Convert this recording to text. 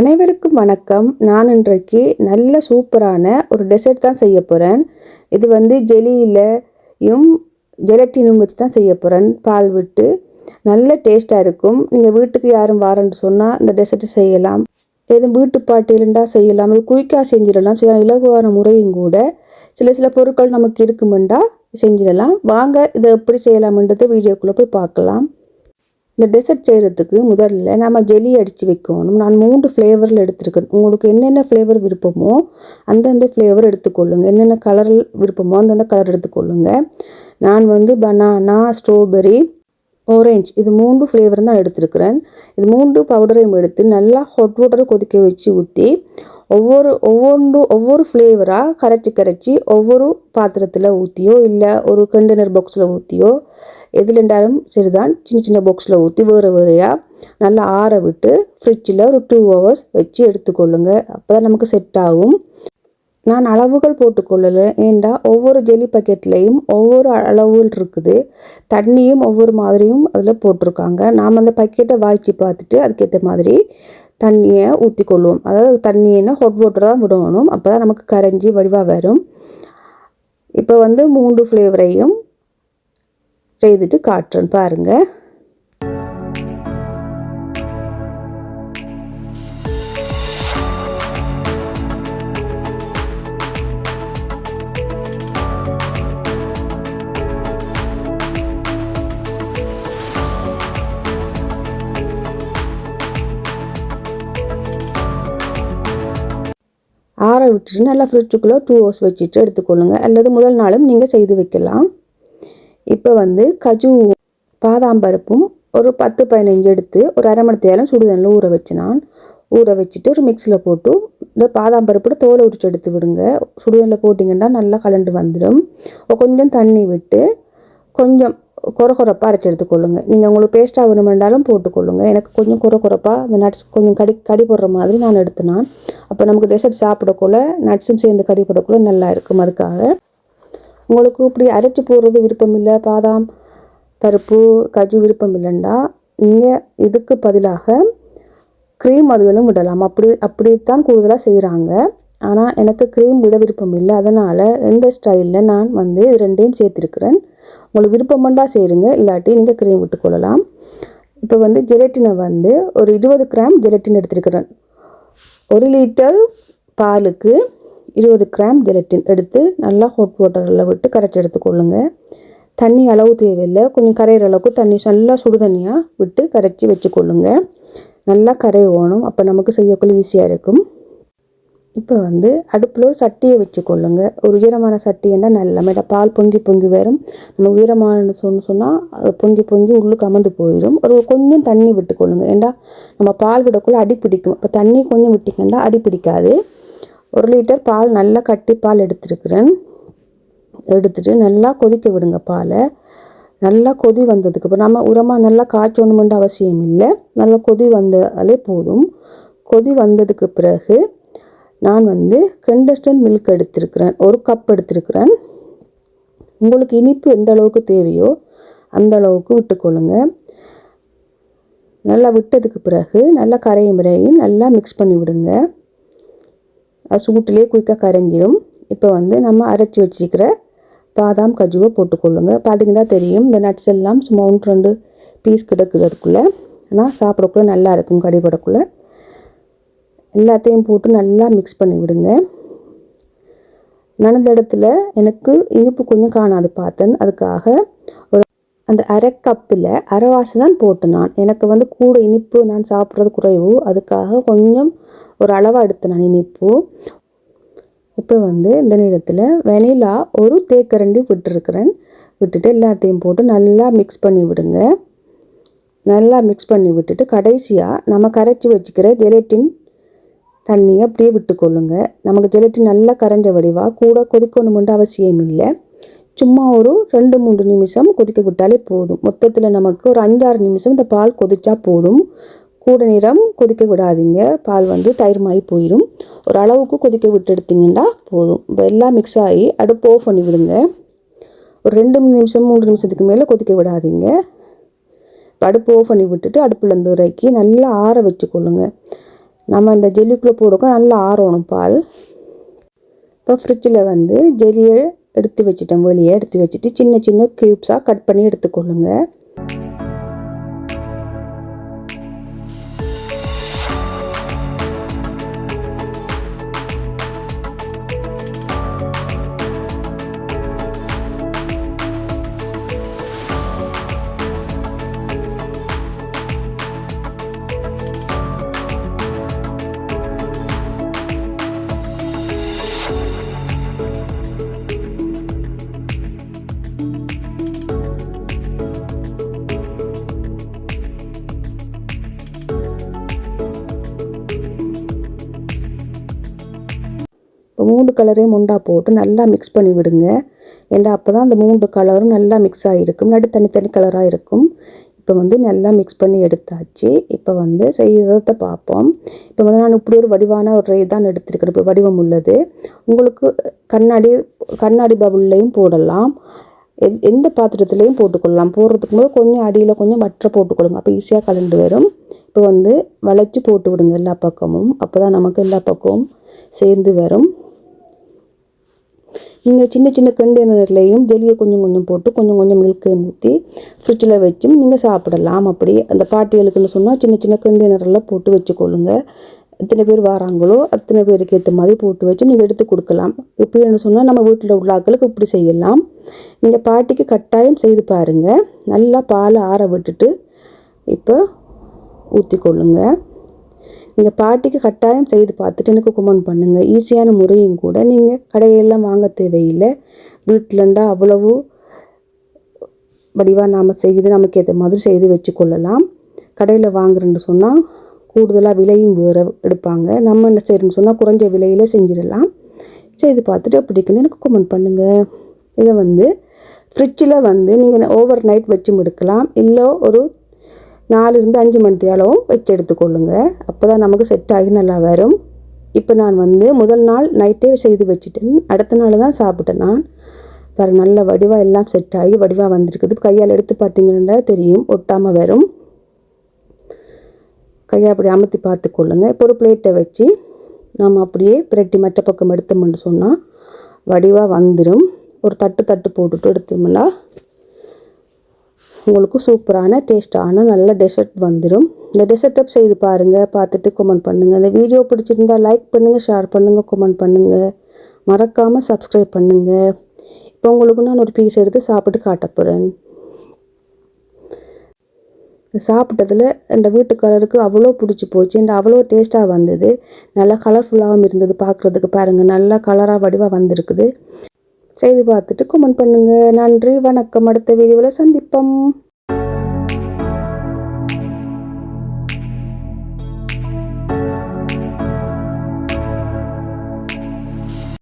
அனைவருக்கும் வணக்கம். நான் இன்றைக்கு நல்ல சூப்பரான ஒரு டெசர்ட் தான் செய்ய போகிறேன் இது வந்து ஜெலியிலையும் ஜெலட்டினும் வச்சு தான் செய்ய போகிறேன் பால் விட்டு நல்ல டேஸ்ட்டாக இருக்கும். நீங்கள் வீட்டுக்கு யாரும் வாரன்னு சொன்னால் இந்த டெசர்ட்டு செய்யலாம். எதுவும் வீட்டு பாட்டிலுண்டா செய்யலாம். அது குயிக்காக செஞ்சிடலாம். சில இலகுவான முறையும் கூட சில சில பொருட்கள் நமக்கு இருக்குமெண்டா செஞ்சிடலாம். வாங்க இதை எப்படி செய்யலாம்ன்றது வீடியோக்குள்ளே போய் பார்க்கலாம். இந்த டெசர்ட் செய்கிறதுக்கு முதல்ல நம்ம ஜெல்லி அடித்து வைக்கணும். நான் மூன்று ஃப்ளேவரில் எடுத்திருக்கேன். உங்களுக்கு என்னென்ன ஃப்ளேவர் விருப்பமோ அந்தந்த ஃப்ளேவர் எடுத்துக்கொள்ளுங்க. என்னென்ன கலர் விருப்பமோ அந்தந்த கலர் எடுத்துக்கொள்ளுங்க. நான் வந்து பனானா ஸ்ட்ராபெரி ஓரேஞ்ச் இது மூன்று ஃப்ளேவர் தான் எடுத்துருக்கிறேன். இது மூன்று பவுடரையும் எடுத்து நல்லா ஹாட் வாட்டர் கொதிக்க வச்சு ஊற்றி ஒவ்வொரு ஒவ்வொன்று ஒவ்வொரு ஃப்ளேவராக கரைச்சி கரைச்சி ஒவ்வொரு பாத்திரத்தில் ஊற்றியோ இல்லை ஒரு கண்டெய்னர் பாக்ஸில் ஊற்றியோ எதுலண்டாலும் சரிதான் சின்ன சின்ன பாக்ஸில் ஊற்றி வேறு வேறையாக நல்லா ஆற விட்டு ஃப்ரிட்ஜில் ஒரு டூ ஹவர்ஸ் வச்சு எடுத்துக்கொள்ளுங்க. அப்போ தான் நமக்கு செட் ஆகும். நான் அளவுகள் போட்டுக்கொள்ளலை. ஏண்டா? ஒவ்வொரு ஜெல்லி பாக்கெட்லேயும் ஒவ்வொரு அளவுகள் இருக்குது. தண்ணியும் ஒவ்வொரு மாதிரியும் அதில் போட்டிருக்காங்க. நாம் அந்த பக்கெட்டை வாய்ச்சி பார்த்துட்டு அதுக்கேற்ற மாதிரி தண்ணியை ஊற்றி கொள்வோம் அதாவது தண்ணியை ஹாட் வாட்டர் தான் விடணும். அப்போ தான் நமக்கு கரைஞ்சி வடிவாக வரும். இப்போ வந்து மூன்று ஃப்ளேவரையும் செய்துட்டு காட்டுறேன் பாருங்கள் ஆற விட்டுட்டு நல்லா ஃப்ரிட்ஜுக்குள்ளே டூ ஹவர்ஸ் வச்சுட்டு எடுத்துக்கொள்ளுங்க. அல்லது முதல் நாளும் நீங்கள் செய்து வைக்கலாம். இப்போ வந்து கஜு பாதாம் பருப்பும் ஒரு பத்து பதினஞ்சு எடுத்து ஒரு அரை மணி தேரம் சுடுதண்ணில் ஊற வச்சு நான் ஊற வச்சுட்டு ஒரு மிக்ஸியில் போட்டு இந்த பாதாம் பருப்போட தோலை உரிச்சு எடுத்து விடுங்க. சுடுதண்ணில் போட்டிங்கன்னா நல்லா கலண்டு வந்துடும். கொஞ்சம் தண்ணி விட்டு கொஞ்சம் குறை குறைப்பாக அரைச்சி எடுத்துக்கொள்ளுங்க. நீங்கள் உங்களுக்கு பேஸ்ட்டாக வேணுமென்றாலும் போட்டுக்கொள்ளுங்க. எனக்கு கொஞ்சம் குறை குறைப்பாக அந்த நட்ஸ் கொஞ்சம் கடி கடி போடுற மாதிரி நான் எடுத்தினேன் அப்போ நமக்கு டெசர்ட் சாப்பிடக்குள்ள நட்ஸும் சேர்ந்து கடி போடக்குள்ள நல்லா இருக்கும் அதுக்காக. உங்களுக்கு இப்படி அரைச்சி போடுறது விருப்பம் இல்லை. பாதாம் பருப்பு கஜு விருப்பம் இல்லைண்டா. நீங்கள் இதுக்கு பதிலாக க்ரீம் அதுகளும் விடலாம். அப்படி அப்படித்தான் கூடுதலாக செய்கிறாங்க ஆனால் எனக்கு க்ரீம் விட விருப்பம் இல்லை. அதனால் இந்த ஸ்டைலில் நான் வந்து ரெண்டையும் சேர்த்துருக்குறேன். உங்களுக்கு விருப்பமண்டா சேருங்க. இல்லாட்டி நீங்கள் க்ரீம் விட்டுக்கொள்ளலாம். இப்போ வந்து ஜெலட்டினை வந்து ஒரு இருபது கிராம் ஜெலட்டின் எடுத்துருக்கிறேன். ஒரு லிட்டர் பாலுக்கு இருபது கிராம் ஜெலட்டின் எடுத்து நல்லா ஹாட் வாட்டரில் விட்டு கரைச்சி எடுத்துக்கொள்ளுங்க. தண்ணி அளவு தேவையில்லை. கொஞ்சம் கரையிற அளவுக்கு தண்ணி நல்லா சுடு தண்ணியாக விட்டு கரைச்சி வச்சுக்கொள்ளுங்க. நல்லா கரை ஓணும் அப்போ நமக்கு செய்யக்குள்ள ஈஸியாக இருக்கும். இப்போ வந்து அடுப்பில் ஒரு சட்டியை வச்சு கொள்ளுங்க ஒரு உயரமான சட்டின்னா நல்லமே பால் பொங்கி பொங்கி வரும். நம்ம உயரமான சொன்னு சொன்னால் அது பொங்கி பொங்கி உள்ளுக்கு அமர்ந்து போயிடும். ஒரு கொஞ்சம் தண்ணி விட்டுக்கொள்ளுங்க. ஏண்டா நம்ம பால் விடக்குள்ள அடி பிடிக்கும். இப்போ தண்ணி கொஞ்சம் விட்டிங்கன்னா அடி பிடிக்காது. ஒரு லிட்டர் பால் நல்லா கட்டி பால் எடுத்துருக்குறேன். எடுத்துட்டு நல்லா கொதிக்க விடுங்க பாலை. நல்லா கொதி வந்ததுக்கு அப்புறம் நம்ம உரமாக நல்லா காய்ச்சணுமென்ற அவசியம் இல்லை. நல்லா கொதி வந்தாலே போதும். கொதி வந்ததுக்கு பிறகு நான் வந்து கண்டஸ்டன் மில்க் எடுத்திருக்கிறேன் ஒரு கப் எடுத்திருக்கிறேன். உங்களுக்கு இனிப்பு எந்த அளவுக்கு தேவையோ அந்த அளவுக்கு விட்டுக்கொள்ளுங்க. நல்லா விட்டதுக்கு பிறகு நல்லா கரையும் முறையும் நல்லா மிக்ஸ் பண்ணி விடுங்க. அது சூட்டிலே குயிக்காக கரைஞ்சிடும் இப்போ வந்து நம்ம அரைச்சி வச்சிருக்கிற பாதாம் கஜுவை போட்டுக்கொள்ளுங்க. பார்த்தீங்கன்னா தெரியும் இந்த நட்ஸ் எல்லாம் சும்மா ஒன்று ரெண்டு பீஸ் கிடக்குது அதுக்குள்ளே. ஆனால் சாப்பிடக்குள்ளே நல்லா இருக்கும் கடிபடக்குள்ளே. எல்லாத்தையும் போட்டு நல்லா மிக்ஸ் பண்ணி விடுங்க. நனந்த இடத்துல எனக்கு இனிப்பு கொஞ்சம் காணாது பார்த்தேன். அதுக்காக ஒரு அந்த அரை கப்பில் அரைவாசி தான் போட்டேன் நான். எனக்கு வந்து கூட இனிப்பு நான் சாப்பிட்றது குறைவு. அதுக்காக கொஞ்சம் ஒரு அளவாக எடுத்தேன் நான் இனிப்பு. இப்போ வந்து இந்த நேரத்தில் வெனிலா ஒரு தேக்கரண்டி விட்டுருக்குறேன். விட்டுட்டு எல்லாத்தையும் போட்டு நல்லா மிக்ஸ் பண்ணி விடுங்க. நல்லா மிக்ஸ் பண்ணி விட்டுட்டு கடைசியாக நம்ம கரைச்சி வச்சுக்கிற ஜெலட்டின் தண்ணியை அப்படியே விட்டுக்கொள்ளுங்க. நமக்கு ஜெலட்டின் நல்லா கரைஞ்ச வடிவாக கூட கொதிக்கணுமென்று அவசியம் இல்லை. சும்மா ஒரு ரெண்டு மூன்று நிமிஷம் கொதிக்க விட்டாலே போதும். மொத்தத்தில் நமக்கு ஒரு அஞ்சாறு நிமிஷம் இந்த பால் கொதிச்சா போதும். கூட நேரம் கொதிக்க விடாதீங்க. பால் வந்து தயிர் மாதிரி போயிடும் ஒரு அளவுக்கு கொதிக்க விட்டு எடுத்திங்கன்னா போதும். இப்போ எல்லாம் மிக்ஸ் ஆகி அடுப்பு ஆஃப் பண்ணி விடுங்க. ஒரு ரெண்டு நிமிஷம் மூன்று நிமிஷத்துக்கு மேலே கொதிக்க விடாதீங்க. அடுப்பு ஆஃப் பண்ணி விட்டுட்டு அடுப்புலேருந்து இறக்கி நல்லா ஆற வச்சுக்கொள்ளுங்க. நம்ம இந்த ஜெல்லிக்குள்ளே போடுறோம் நல்லா ஆறணும் பால். இப்போ ஃப்ரிட்ஜில் வந்து ஜெல்லியை எடுத்து வச்சுட்டேன் வெளியே எடுத்து வச்சுட்டு சின்ன சின்ன க்யூப்ஸாக கட் பண்ணி எடுத்துக்கொள்ளுங்கள் இப்போ மூணு கலரையும் முண்டா போட்டு நல்லா மிக்ஸ் பண்ணி விடுங்க. ஏன்னா அப்போ தான் அந்த மூன்று கலரும் நல்லா மிக்ஸ் ஆகிருக்கும் நடு தனித்தனி கலராக இருக்கும். இப்போ வந்து நல்லா மிக்ஸ் பண்ணி எடுத்தாச்சு. இப்போ வந்து செய்கிறத பார்ப்போம். இப்போ வந்து நான் இப்படி ஒரு வடிவான ஒரு தான் எடுத்திருக்கிறேன். இப்போ வடிவம் உள்ளது. உங்களுக்கு கண்ணாடி கண்ணாடி பபுள்லையும் போடலாம். எந் எந்த பாத்திரத்துலேயும் போட்டுக்கொள்ளலாம். போடுறதுக்கு போது கொஞ்சம் அடியில் கொஞ்சம் வற்ற போட்டுக்கொள்ளுங்க. அப்போ ஈஸியாக கலந்து வரும். இப்போ வந்து வளைச்சி போட்டு விடுங்க எல்லா பக்கமும். அப்போ தான் நமக்கு எல்லா பக்கமும் சேர்ந்து வரும். நீங்கள் சின்ன சின்ன கண்டெய்னர்லேயும் ஜெல்லியை கொஞ்சம் கொஞ்சம் போட்டு கொஞ்சம் கொஞ்சம் மில்கை ஊற்றி ஃப்ரிட்ஜில் வச்சும் நீங்கள் சாப்பிடலாம். அப்படி அந்த பாட்டிகளுக்குன்னு சொன்னால் சின்ன சின்ன கண்டெய்னரில் போட்டு வச்சுக்கொள்ளுங்க. எத்தனை பேர் வராங்களோ அத்தனை பேருக்கு ஏற்ற மாதிரி போட்டு வச்சு நீங்கள் எடுத்து கொடுக்கலாம். இப்படின்னு சொன்னால் நம்ம வீட்டில் உள்ள ஆட்களுக்கு இப்படி செய்யலாம். நீங்கள் பாட்டிக்கு கட்டாயம் செய்து பாருங்கள் நல்லா பாலை ஆற விட்டுட்டு இப்போ ஊற்றிக்கொள்ளுங்க நீங்கள் பாட்டிக்கு கட்டாயம் செய்து பார்த்துட்டு எனக்கு குமன் பண்ணுங்கள் ஈஸியான முறையும் கூட நீங்கள் கடையெல்லாம் வாங்க தேவையில்லை. வீட்டிலண்டா அவ்வளவு வடிவாக நாம் செய்து நமக்கு ஏற்ற மாதிரி செய்து வச்சுக்கொள்ளலாம். கடையில் வாங்குறேன்னு சொன்னால் கூடுதலாக விலையும் வேறு எடுப்பாங்க. நம்ம என்ன செய்யறோம்னு சொன்னால் குறைஞ்ச விலையில் செஞ்சிடலாம். செய்து பார்த்துட்டு பிடிக்குன்னு எனக்கு கமெண்ட் பண்ணுங்கள் இதை வந்து ஃப்ரிட்ஜில் வந்து நீங்கள் ஓவர் நைட் வச்சும் எடுக்கலாம். இல்லை ஒரு நாலுலேருந்து அஞ்சு மணி தேளவும் வச்சு எடுத்துக்கொள்ளுங்க. அப்போ தான் நமக்கு செட் ஆகி நல்லா வரும். இப்போ நான் வந்து முதல் நாள் நைட்டே செய்து வச்சுட்டேன். அடுத்த நாள் தான் சாப்பிட்டேன் நான். பாரு நல்ல வடிவாக எல்லாம் செட் ஆகி வடிவாக வந்திருக்குது. கையால் எடுத்து பார்த்தீங்கன்னா தெரியும் ஒட்டாமல் வரும். கையை அப்படி அமுத்தி பார்த்துக்கொள்ளுங்க இப்போ ஒரு பிளேட்டை வச்சு நம்ம அப்படியே பிரட்டி மற்ற பக்கம் எடுத்தோம்னு சொன்னால் வடிவாக வந்துடும் ஒரு தட்டு தட்டு போட்டுட்டு எடுத்தோம்னா உங்களுக்கு சூப்பரான டேஸ்ட்டான நல்ல டெசர்ட் வந்துடும் இந்த டெசர்ட் செய்து பாருங்கள் பார்த்துட்டு கமெண்ட் பண்ணுங்கள் இந்த வீடியோ பிடிச்சிருந்தா லைக் பண்ணுங்கள் ஷேர் பண்ணுங்கள் கமெண்ட் பண்ணுங்கள் மறக்காமல் சப்ஸ்கிரைப் பண்ணுங்கள் இப்போ உங்களுக்கு நான் ஒரு பீஸ் எடுத்து சாப்பிட்டு காட்ட போகிறேன் சாப்பிட்டதில் இந்த வீட்டுக்காரருக்கு அவ்வளோ பிடிச்சி போச்சு. இந்த அவ்வளோ டேஸ்ட்டாக வந்தது. நல்லா கலர்ஃபுல்லாகவும் இருந்தது. பார்க்குறதுக்கு பாருங்கள் நல்லா கலராக வடிவாக வந்திருக்குது. செய்து பார்த்துட்டு கமெண்ட் பண்ணுங்கள் நன்றி வணக்கம். அடுத்த வீடியோவில் சந்திப்போம்.